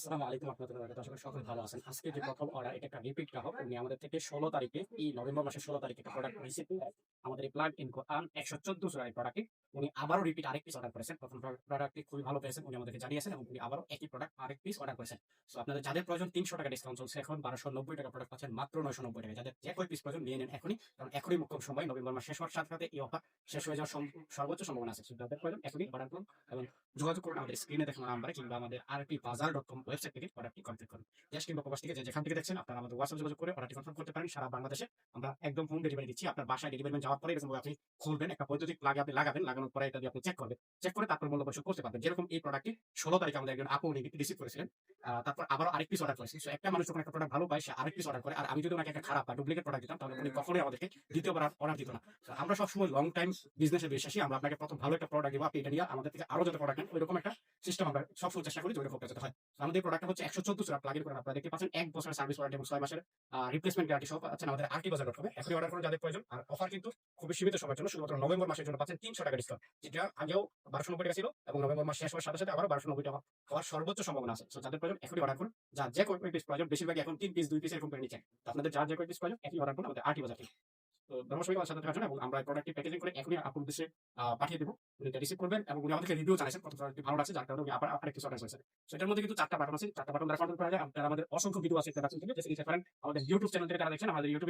আসসালামু আলাইকুম আপনাদের বারাকাতুহু। আশা সকলে ভালো আছেন? আজকে যে প্রথম অর্ডার এটা একটা রিপিট গ্রাহক। উনি আমাদের থেকে ষোলো তারিখে, এই নভেম্বর মাসের ষোলো তারিখে একটা প্রোডাক্ট রিসিভ আমাদের এই প্লাগ ইনকো আন একশো চোদ্দ এই প্রোডাক্টে উনি আবারও রিপিট আরেক পিস অর্ডার করেছেন। প্রথম প্রোডাক্টটি খুবই ভালো পেয়েছেন, উনি আমাদেরকে জানিয়েছেন এবং উনি আবারও একই প্রোডাক্ট আরেক পিস অর্ডার করেছেন। সো আপনাদের যাদের প্রয়োজন তিনশো টাকা ডিসকাউন্ট চলছে এখন, বারোশো নব্বই টাকা প্রোডাক্ট পাচ্ছেন মাত্র নয়শো নব্বই টাকা। যাদের যে কই পিস প্রয়োজন নিয়ে নেন এখনই, কারণ এখনই মুখ্যম সময়, নভেম্বর মাস শেষ হওয়ার সাথে সাথে এই অফার শেষ হয়ে যাওয়ার সর্বোচ্চ সম্ভাবনা আছে। যাদের প্রয়োজন এখনই অর্ডার করুন এবং যোগাযোগ করুন আমাদের স্ক্রিনে দেখানো নাম্বারে কিংবা আমাদের আরপি বাজার ডট কম ওয়েবসাইট থেকে অর্ডারটি কনফার্ম করুন। দেশ কিংবা প্রবাস থেকে যেখান থেকে দেখছেন, আপনারা আমাদের হোয়াটসঅ্যাপ যোগাযোগ করে অর্ডারটি কনফার্ম করতে পারেন। সারা বাংলাদেশে আমরা একদম হোম ডেলিভারি দিচ্ছি, আপনার বাসায় ডেলিভারি যাওয়ার পরে এরকম আপনি খুলবেন একটা বৈদ্যুতিক আপনি লাগাবেন লাগানোর পরে এটা আপনি চেক করবেন। চেক করে তারপর মূল্য পরিশোধ করতে পারবেন। যেরকম এই প্রোডাক্টটি ষোলো তারিখে আমাদের একজন আপু উনি রিসিভ করেছিলেন তারপর আবারও আরেক পিস অর্ডার করেছি। So, একটা মানুষ যখন একটা প্রোডাক্ট ভালো পায় সে আরেক পিস অর্ডার করে। আর আমি যদি ওনাকে একটা খারাপ বা ডুপ্লিকেট প্রোডাক্ট দিতাম তাহলে উনি কখনোই আমাদেরকে দ্বিতীয়বার অর্ডার দিত না। আমরা সবসময় লং টাইম বিজনেসে বিশ্বাসী আমরা আপনাকে প্রথম ভালো একটা প্রোডাক্ট দিব আপনি এটা নিয়ে আমাদের থেকে আরও যত প্রোডাক্ট নেন ওইরকম একটা সিস্টেম আমরা সবসময় চেষ্টা করি যে ওইরকম যাতে হয়। আমাদের হচ্ছে একশো চোদ্দ সুরা প্লাগিন করে আপনারা দেখতে পাচ্ছেন। এক বছরের সার্ভিস ওয়ারেন্টি এবং ছয় মাসের রিপ্লেসমেন্ট গ্যারান্টি আমাদের আরটি বাজার ডট কমে এখনই অর্ডার করুন যাদের প্রয়োজন। আর অফার কিন্তু খুবই সীমিত সময়ের জন্য শুধুমাত্র নভেম্বর মাসের জন্য পাচ্ছেন তিনশো টাকা ডিসকাউন্ট যেটা আগেও বারোশো নব্বই টাকা ছিল এবং নভেম্বর মাস শেষ হওয়ার সাথে সাথে আবার বারোশো নব্বই টাকা হওয়ার সর্বোচ্চ সম্ভাবনা আছে। যাদের প্রয়োজন এখনই অর্ডার করুন, যা যে কোনো পিস প্রয়োজন বেশিরভাগ এখন তিন পিস দুই পিস এরকম করে নিচ্ছেন। আপনাদের যা যে কোনো পিস প্রয়োজন একই অর্ডার করুন, আমাদের আটই বাজার ইউটিউব চ্যানেল আমাদের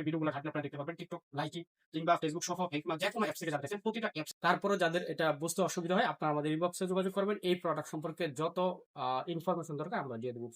ফেসবুক সহ যে কোনো থেকে প্রতিটা তারপরে যাদের এটা বুঝতে অসুবিধা হয়, আপনারা আমাদের ইনবক্সে যোগাযোগ করবেন। এই প্রোডাক্ট সম্পর্কে যত ইনফরমেশন দরকার, আমরা দিয়ে দেবো।